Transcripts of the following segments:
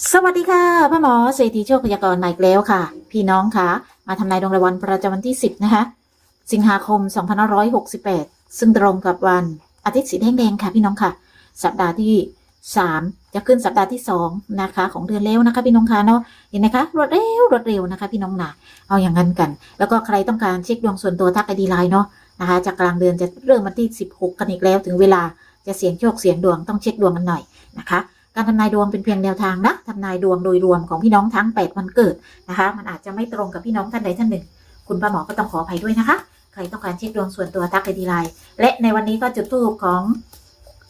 สวัสดีค่ะพ่อหมอเศรษฐีโชคพยากรณ์มาอีกแล้วค่ะ พี่น้องค่ะ มาทำนายดวงรายวันประจำวันที่ 10 นะคะ สิงหาคม 2568 ซึ่งตรงกับวันอาทิตย์สีแดงๆค่ะ พี่น้องค่ะ สัปดาห์ที่ 3 จะขึ้นสัปดาห์ที่ 2 นะคะ ของเดือนแล้วนะคะ พี่น้องคะเนาะเห็นไหมคะรวดเร็วรวดเร็วนะคะ พี่น้องหนะเอาอย่างนั้นกัน แล้วก็ใครต้องการเช็คดวงส่วนตัวทักไอดีไลน์เนาะนะคะจากกลางเดือนจะเริ่มวันที่ 16 กันอีกแล้ว ถึงเวลาจะเสี่ยงโชคเสี่ยงดวงต้องเช็คดวงกันหน่อยนะคะ การทำนายดวงเป็นเพียงแนวทางนะทำนายดวงโดยรวมของพี่น้องทั้ง 8 วันเกิดนะคะ มันอาจจะไม่ตรงกับพี่น้องท่านใดท่านหนึ่ง คุณป้าหมอก็ต้องขออภัยด้วยนะคะ ใครต้องการเช็คดวงส่วนตัวทักไปดีไลน์และในวันนี้ก็จุดทูบของ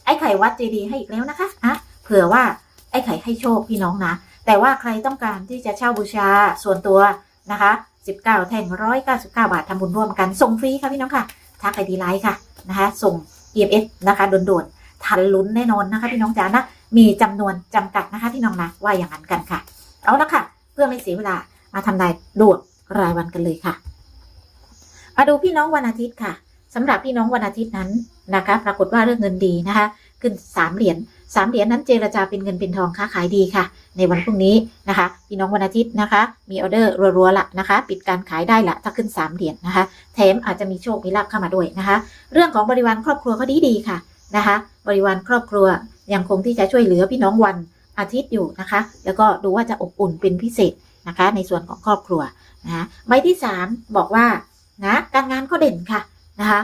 ไอ้ไข่วัดเจดีย์ให้อีกแล้วนะคะอะเผื่อว่าไอ้ไข่ให้โชคพี่น้องนะ แต่ว่าใครต้องการที่จะเช่าบูชาส่วนตัวนะคะ 19 แท่ง 199 บาททำบุญร่วมกัน ส่งฟรีค่ะพี่น้องค่ะ ทักไปดีไลน์ค่ะนะคะ ส่ง EMS นะคะโดนๆทันลุ้นแน่นอนนะคะพี่น้องจ๋านะ มีจำนวนจำกัดนะคะพี่น้องนะว่าอย่างนั้นกันค่ะ เอาละค่ะ เพื่อไม่เสียเวลามาทำนายดวนรายวันกันเลยค่ะ มาดูพี่น้องวันอาทิตย์ค่ะสำหรับพี่น้องวันอาทิตย์นั้นนะคะ ปรากฏว่าเรื่องเงินดีนะคะ ขึ้นสามเหรียญสามเหรียญนั้นเจรจาเป็นเงินเป็นทองค้าขายดีค่ะ ในวันพรุ่งนี้นะคะ พี่น้องวันอาทิตย์นะคะ มีออเดอร์รัวๆละนะคะ ปิดการขายได้ละถ้าขึ้นสามเหรียญนะคะ แถมอาจจะมีโชคมีลาภเข้ามาด้วยนะคะ เรื่องของบริวารครอบครัวก็ดีดีค่ะนะคะ บริวารครอบครัว ยังคงที่จะช่วยเหลือพี่น้องวันอาทิตย์อยู่นะคะ แล้วก็ดูว่าจะอบอุ่นเป็นพิเศษนะคะ ในส่วนของครอบครัวนะใบที่สามบอกว่านะการงานก็เด่นค่ะนะคะ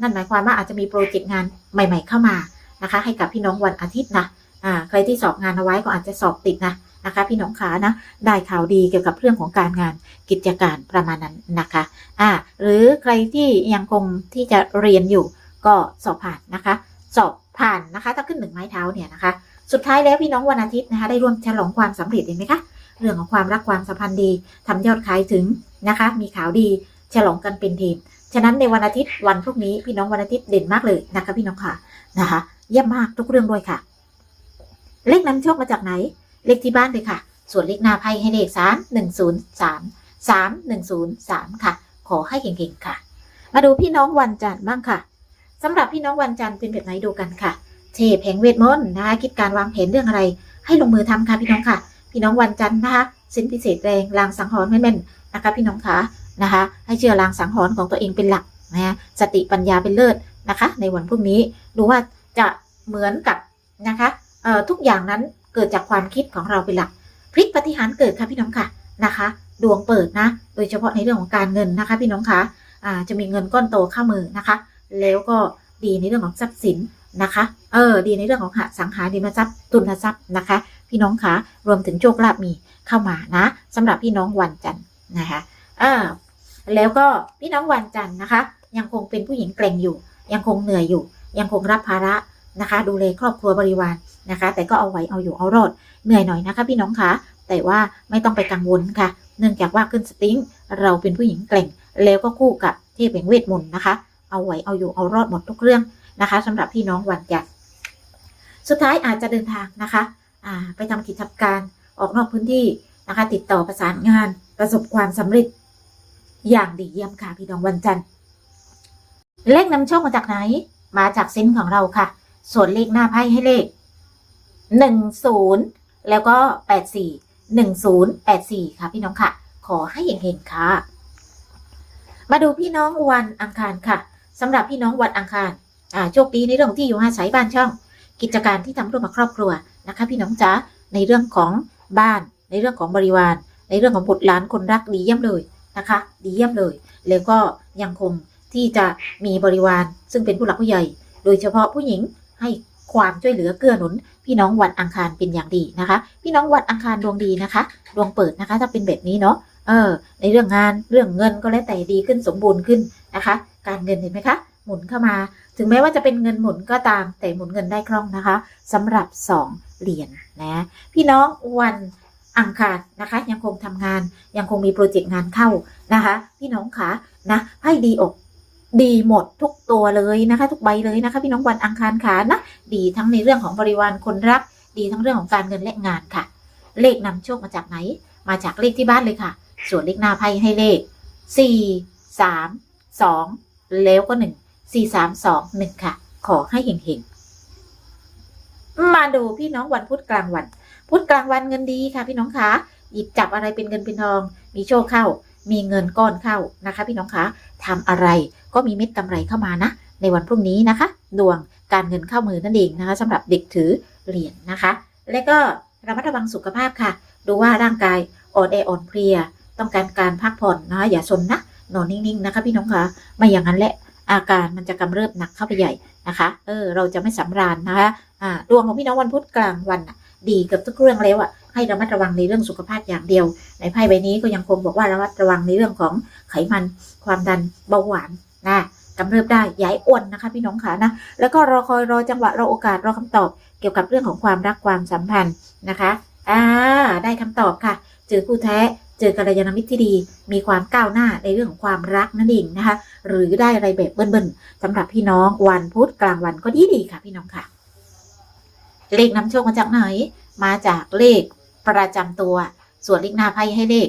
นั่นหมายความว่าอาจจะมีโปรเจกต์งานใหม่ ๆ เข้ามานะคะ ให้กับพี่น้องวันอาทิตย์นะอ่าใครที่สอบงานเอาไว้ก็อาจจะสอบติดนะนะคะพี่น้องขานะได้ข่าวดีเกี่ยวกับเรื่องของการงานกิจการประมาณนั้นนะคะอ่าหรือใครที่ยังคงที่จะเรียนอยู่ก็สอบผ่านนะคะ สอบ ผ่านนะคะ ถ้าขึ้นหนึ่งไม้เท้าเนี่ยนะคะ สุดท้ายแล้วพี่น้องวันอาทิตย์นะคะ ได้ร่วมฉลองความสำเร็จเห็นไหมคะ เรื่องของความรักความสัมพันธ์ดีทำยอดขายถึงนะคะ มีข่าวดีฉลองกันเป็นทีม ฉะนั้นในวันอาทิตย์วันพรุ่งนี้พี่น้องวันอาทิตย์เด่นมากเลยนะคะพี่น้องค่ะนะคะ เยี่ยมมากทุกเรื่องด้วยค่ะ เลขนำโชคมาจากไหน เลขที่บ้านเลยค่ะ ส่วนเลขหน้าไพ่ให้เลขสามหนึ่งศูนย์สามสามหนึ่งศูนย์สามค่ะ ขอให้เก่งๆค่ะ มาดูพี่น้องวันจันทร์บ้างค่ะ สำหรับพี่น้องวันจันทร์เป็นแบบไหนดูกันค่ะเทพแห่งเวทมนต์นะคะคิดการวางแผนเรื่องอะไร ให้ลงมือทำค่ะพี่น้องค่ะ พี่น้องวันจันทร์นะคะสินพิเศษแรงลางสังหรณ์แม่นนะคะพี่น้องคะนะคะ ให้เชื่อลางสังหรณ์ของตัวเองเป็นหลักนะสติปัญญาเป็นเลิศนะคะ ในวันพรุ่งนี้ดูว่าจะเหมือนกับนะคะเอ่อทุกอย่างนั้นเกิดจากความคิดของเราเป็นหลักพลิกปฏิหารเกิดค่ะพี่น้องค่ะนะคะ ดวงเปิดนะ โดยเฉพาะในเรื่องของการเงินนะคะ พี่น้องคะอ่าจะมีเงินก้อนโตเข้ามือนะคะ แล้วก็ดีในเรื่องของทรัพย์สินนะคะ เออ ดีในเรื่องของหาสังหาริมทรัพย์ทุนทรัพย์นะคะ พี่น้องคะรวมถึงโชคลาภมีเข้ามานะสำหรับพี่น้องวันจันทร์นะคะเออแล้วก็พี่น้องวันจันทร์นะคะ ยังคงเป็นผู้หญิงเกรงอยู่ ยังคงเหนื่อยอยู่ ยังคงรับภาระนะคะ ดูแลครอบครัวบริวารนะคะ แต่ก็เอาไหวเอาอยู่เอารอดเหนื่อยหน่อยนะคะ พี่น้องคะแต่ว่าไม่ต้องไปกังวลค่ะ เนื่องจากว่าขึ้นสติงเราเป็นผู้หญิงเกร่ง แล้วก็คู่กับเทพแห่งเวทมนต์นะคะ เอาไหวเอาอยู่เอารอดหมดทุกเรื่องนะคะสำหรับพี่น้องวันจันทร์สุดท้ายอาจจะเดินทางนะคะอ่าไปทำกิจการออกนอกพื้นที่นะคะ ติดต่อประสานงานประสบความสำเร็จอย่างดีเยี่ยมค่ะพี่น้องวันจันทร์เลขนำโชคมาจากไหน มาจากเซนของเราค่ะ ส่วนเลขหน้าไพ่ให้เลขหนึ่งศูนย์แล้วก็แปดสี่หนึ่งศูนย์แปดสี่ค่ะพี่น้องค่ะ ขอให้เห็นๆค่ะ มาดูพี่น้องวันอังคารค่ะ สำหรับพี่น้องวันอังคารอ่าโชคดีในเรื่องที่อยู่อาศัยบ้านช่อง กิจการที่ทำร่วมกับครอบครัวนะคะ พี่น้องจ๋าในเรื่องของบ้าน ในเรื่องของบริวาร ในเรื่องของบุตรหลานคนรักดีเยี่ยมเลยนะคะ ดีเยี่ยมเลย แล้วก็ยังคงที่จะมีบริวาร ซึ่งเป็นผู้หลักผู้ใหญ่ โดยเฉพาะผู้หญิงให้ความช่วยเหลือเกื้อหนุน พี่น้องวันอังคารเป็นอย่างดีนะคะ พี่น้องวันอังคารดวงดีนะคะดวงเปิดนะคะ ถ้าเป็นแบบนี้เนาะเออ ในเรื่องงานเรื่องเงินก็แล้วแต่ดีขึ้นสมบูรณ์ขึ้น นะคะ การเงินเห็นไหมคะ หมุนเข้ามา ถึงแม้ว่าจะเป็นเงินหมุนก็ตาม แต่หมุนเงินได้คล่องนะคะสำหรับ 2 เหรียญนนะ พี่น้องวันอังคารนะคะ ยังคงทำงาน ยังคงมีโปรเจกต์งานเข้านะคะ พี่น้องคะนะให้ดีอกดีหมดทุกตัวเลยนะคะ ทุกใบเลยนะคะ พี่น้องวันอังคารขานะดีทั้งในเรื่องของบริวารคนรัก ดีทั้งเรื่องของการเงินและงานค่ะ เลขนำโชคมาจากไหน มาจากเลขที่บ้านเลยค่ะ ส่วนเลขหน้าไพ่ให้เลขสี่สาม สองแล้วก็หนึ่งสี่สามสองหนึ่งค่ะ ขอให้เห็นๆมาดูพี่น้องวันพุธกลางวัน พุธกลางวันเงินดีค่ะพี่น้องคะหยิบจับอะไรเป็นเงินเป็นทอง มีโชคเข้า มีเงินก้อนเข้านะคะ พี่น้องคะทำอะไรก็มีเม็ดกำไรเข้ามานะ ในวันพรุ่งนี้นะคะ ดวงการเงินเข้ามือนั่นเองนะคะสำหรับเด็กถือเหรียญนะคะ และก็ระมัดระวังสุขภาพค่ะ ดูว่าร่างกายอ่อนแออ่อนเพลีย ต้องการการพักผ่อนนะอย่าซนนะ นอนนิ่งๆนะคะ พี่น้องคะไม่อย่างนั้นแหละอาการมันจะกำเริบหนักเข้าไปใหญ่นะคะ เออ เราจะไม่สำราญนะคะอ่าดวงของพี่น้องวันพุธกลางวันน่ะดีเกับทุกเรื่องแล้วอะให้ระมัดระวังในเรื่องสุขภาพอย่างเดียว ในไพ่ใบนี้ก็ยังคงบอกว่าระมัดระวังในเรื่องของไขมัน ความดันเบาหวานนะกำเริบได้ย้ายอ้วนนะคะ พี่น้องขานะ แล้วก็รอคอยรอจังหวะรอโอกาสรอคำตอบ เกี่ยวกับเรื่องของความรักความสัมพันธ์นะคะ อ่า ได้คำตอบค่ะ เจอคู่แท้ เจอกัลยาณมิตรที่ดี มีความก้าวหน้าในเรื่องของความรักนั่นเองนะคะ หรือได้อะไรแบบเบิ้ลๆสำหรับพี่น้องวันพุธกลางวันก็ดีดีค่ะ พี่น้องค่ะ เลขนำโชคมาจากไหน มาจากเลขประจำตัว ส่วนเลขหน้าไพ่ให้เลข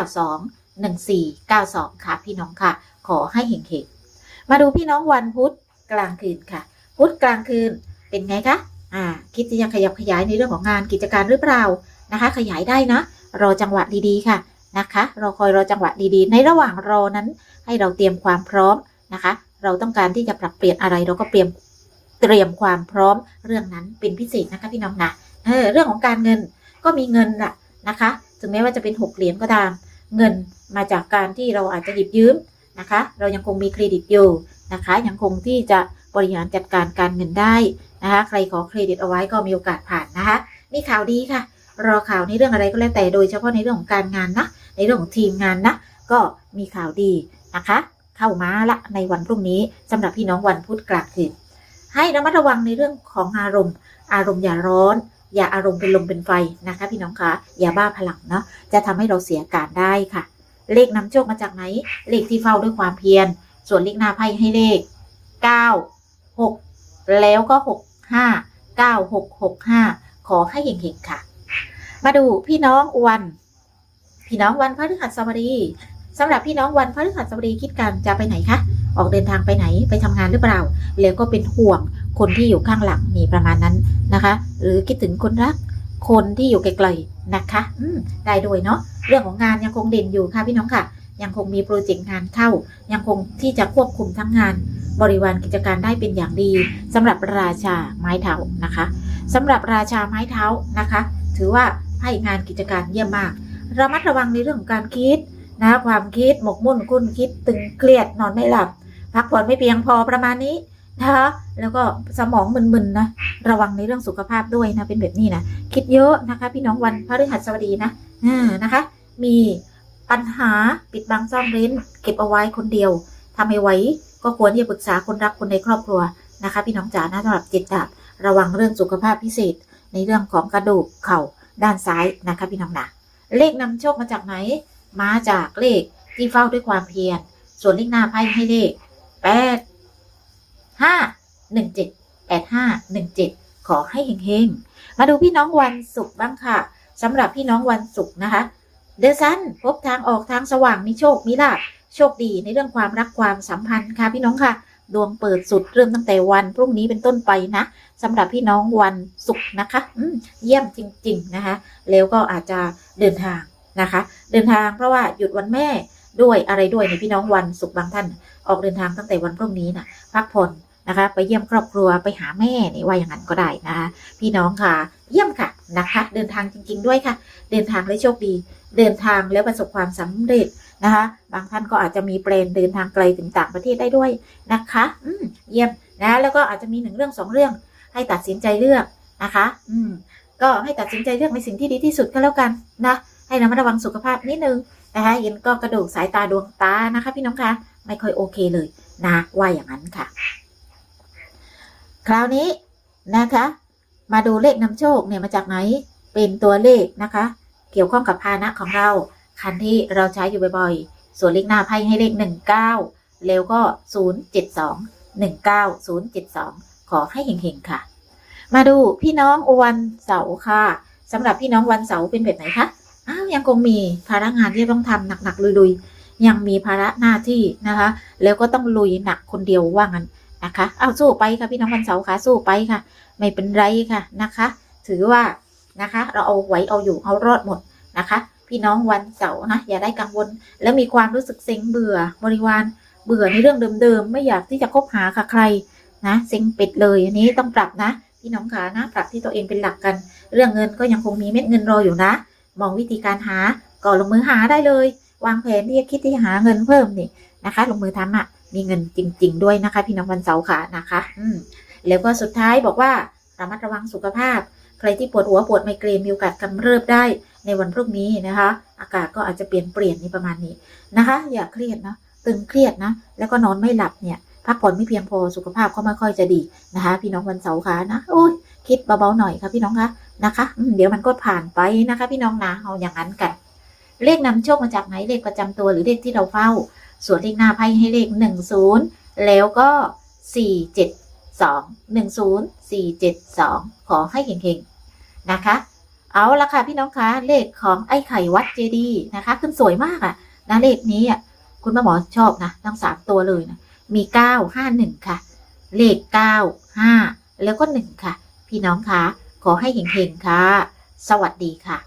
1492 1492 ค่ะ พี่น้องค่ะ ขอให้เห็งๆมาดูพี่น้องวันพุธกลางคืนค่ะ พุธกลางคืนเป็นไงคะอ่า คิดจะยังขยับขยายในเรื่องของงานกิจการหรือเปล่านะคะ ขยายได้นะ รอจังหวะดีๆค่ะนะคะ รอคอยรอจังหวะดีๆ ในระหว่างรอนั้น ให้เราเตรียมความพร้อมนะคะ เราต้องการที่จะปรับเปลี่ยนอะไรเราก็เตรียมเตรียมความพร้อมเรื่องนั้นเป็นพิเศษนะคะพี่น้องนะเออเรื่องของการเงินก็มีเงินน่ะนะคะ ถึงแม้ว่าจะเป็นหกเหรียญก็ตาม เงินมาจากการที่เราอาจจะหยิบยืมนะคะ เรายังคงมีเครดิตอยู่นะคะ ยังคงที่จะบริหารจัดการการเงินได้นะคะ ใครขอเครดิตเอาไว้ก็มีโอกาสผ่านนะคะ มีข่าวดีค่ะ รอข่าวในเรื่องอะไรก็แล้วแต่โดยเฉพาะในเรื่องของการงานนะ ในเรื่องของทีมงานนะ ก็มีข่าวดีนะคะ เข้ามาละในวันพรุ่งนี้สำหรับพี่น้องวันพุธกลางคืนให้ระมัดระวังในเรื่องของอารมณ์ อารมณ์อย่าร้อน อย่าอารมณ์เป็นลมเป็นไฟนะคะ พี่น้องคะอย่าบ้าพลังเนาะจะทำให้เราเสียการได้ค่ะ เลขนำโชคมาจากไหน เลขที่เฝ้าด้วยความเพียร ส่วนเลขหน้าไพ่ให้เลข 9 6 แล้วก็ 6 5 9 6 6 5 ขอให้เฮงๆค่ะ มาดูพี่น้องวัน พี่น้องวันพฤหัสบดีสำหรับพี่น้องวันพฤหัสบดีคิดกันจะไปไหนคะ ออกเดินทางไปไหนไปทำงานหรือเปล่า แล้วก็เป็นห่วงคนที่อยู่ข้างหลังนี่ประมาณนั้นนะคะ หรือคิดถึงคนรัก คนที่อยู่ไกลๆนะคะ อืมได้ด้วยเนาะเรื่องของงานยังคงเด่นอยู่ค่ะพี่น้องค่ะ ยังคงมีโปรเจกต์งานเข้า ยังคงที่จะควบคุมทั้งงาน บริวารกิจการได้เป็นอย่างดีสำหรับราชาไม้เท้านะคะสำหรับราชาไม้เท้านะคะ ถือว่า ให้งานกิจการเยี่ยมมาก ระมัดระวังในเรื่องของการคิดนะความคิดหมกมุ่นคุ้นคิดตึงเครียดนอนไม่หลับ พักผ่อนไม่เพียงพอประมาณนี้นะคะแล้วก็สมองมึนๆนะระวังในเรื่องสุขภาพด้วยนะเป็นแบบนี้นะคิดเยอะนะคะ พี่น้องวันพฤหัสบดีนะอ่านะคะ มีปัญหาปิดบังซ่อนเร้น เก็บเอาไว้คนเดียวทำไม่ไหวก็ควรที่จะปรึกษาคนรักคนในครอบครัวนะคะ พี่น้องจ๋านะสำหรับจิตดาบระวังเรื่องสุขภาพพิเศษ ในเรื่องของกระดูกเข่า ด้านซ้ายนะคะพี่น้องนะเลขนำโชคมาจากไหน มาจากเลขที่เฝ้าด้วยความเพียร ส่วนเลขหน้าไพ่ให้เลขแปดห้าหนึ่งเจ็ดแปดห้าหนึ่งเจ็ดขอให้เฮงๆ มาดูพี่น้องวันศุกร์บ้างค่ะสำหรับพี่น้องวันศุกร์นะคะ เดซันพบทางออกทางสว่างมีโชคมีลาภโชคดีในเรื่องความรักความสัมพันธ์ค่ะพี่น้องค่ะ ดวงเปิดสุดเริ่มตั้งแต่วันพรุ่งนี้เป็นต้นไปนะสำหรับพี่น้องวันศุกร์นะคะอืเยี่ยมจริง ๆ นะคะ แล้วก็อาจจะเดินทางนะคะ เดินทางเพราะว่าหยุดวันแม่ด้วยอะไรด้วยในพี่น้องวันศุกร์บางท่าน ออกเดินทางตั้งแต่วันพรุ่งนี้นะพักผ่อนนะคะ ไปเยี่ยมครอบครัวไปหาแม่นี่ว่าอย่างนั้นก็ได้นะคะพี่น้องค่ะ เยี่ยมค่ะนะคะ เดินทางจริง ๆ ด้วยค่ะ เดินทางและโชคดี เดินทางแล้วประสบความสำเร็จ นะคะบางท่านก็อาจจะมีแปลนเดินทางไกลถึงต่างประเทศได้ด้วยนะคะอืมเยี่ยมนะแล้วก็อาจจะมีหนึ่งเรื่องสองเรื่อง ให้ตัดสินใจเลือกนะคะ อืมก็ให้ตัดสินใจเลือกในสิ่งที่ดีที่สุดก็แล้วกันนะให้ระมัดระวังสุขภาพนิดนึงนะคะเย็นก็กระดูกสายตาดวงตานะคะ พี่น้องคะไม่ค่อยโอเคเลยนะว่าอย่างนั้นค่ะ คราวนี้นะคะ มาดูเลขนำโชคเนี่ยมาจากไหนเป็นตัวเลขนะคะ เกี่ยวข้องกับพาหนะของเรา คันที่เราใช้อยู่บ่อยๆ ส่วนเลขหน้าไพ่ให้เลข 19 แล้วก็ 072 19072 ขอให้เฮงๆค่ะ มาดูพี่น้องวันเสาร์ค่ะสำหรับพี่น้องวันเสาร์เป็นแบบไหนคะอ้าวยังคงมีภาระงานที่ต้องทำหนักๆลุยๆ ยังมีภาระหน้าที่นะคะ แล้วก็ต้องลุยหนักคนเดียวว่างั้นนะคะเอาสู้ไปค่ะพี่น้องวันเสาร์ค่ะสู้ไปค่ะ ไม่เป็นไรค่ะนะคะ ถือว่านะคะ เราเอาไว้เอาอยู่เอารอดหมดนะคะ พี่น้องวันเสาร์นะอย่าได้กังวล แล้วมีความรู้สึกเซ็งเบื่อบริวารเบื่อในเรื่องเดิมๆ ไม่อยากที่จะคบหากับใครนะเซ็งเป็ดเลยอันนี้ต้องปรับนะ พี่น้องขานะปรับที่ตัวเองเป็นหลักกัน เรื่องเงินก็ยังคงมีเม็ดเงินรออยู่นะ มองวิธีการหาก่อนลงมือหาได้เลย วางแผนที่จะคิดที่จะหาเงินเพิ่มนี่นะคะ ลงมือทำอะ มีเงินจริง ๆ ด้วยนะคะ พี่น้องวันเสาร์ขานะคะ อืมแล้วก็สุดท้ายบอกว่าระมัดระวังสุขภาพ ใครที่ปวดหัวปวดไมเกรนมีโอกาสกำเริบได้ในวันพรุ่งนี้นะคะ อากาศก็อาจจะเปลี่ยนเปลี่ยนในประมาณนี้นะคะ อย่าเครียดนะตึงเครียดนะ แล้วก็นอนไม่หลับเนี่ยพักผ่อนไม่เพียงพอสุขภาพก็ไม่ค่อยจะดีนะคะ พี่น้องวันเสาร์ขานะโอ้ยคิดเบาๆหน่อยค่ะพี่น้องคะนะคะเดี๋ยวมันก็ผ่านไปนะคะ พี่น้องนะเอาอย่างนั้นกันเลขนำโชคมาจากไหนเลขประจำตัวหรือเลขที่เราเฝ้า ส่วนเลขหน้าไพ่ให้เลขหนึ่งศูนย์แล้วก็สี่เจ็ดสองหนึ่งศูนย์สี่เจ็ดสองขอให้เก่งๆ นะคะ เอาละค่ะพี่น้องคะเลขของไอ้ไข่วัดเจดีย์นะคะขึ้นสวยมากอะนะเลขนี้อะคุณแม่หมอชอบนะทั้งสามตัวเลยนะมีเก้าห้าหนึ่งค่ะ เลขเก้าห้าแล้วก็หนึ่งค่ะ พี่น้องคะขอให้เห็งๆค่ะ สวัสดีค่ะ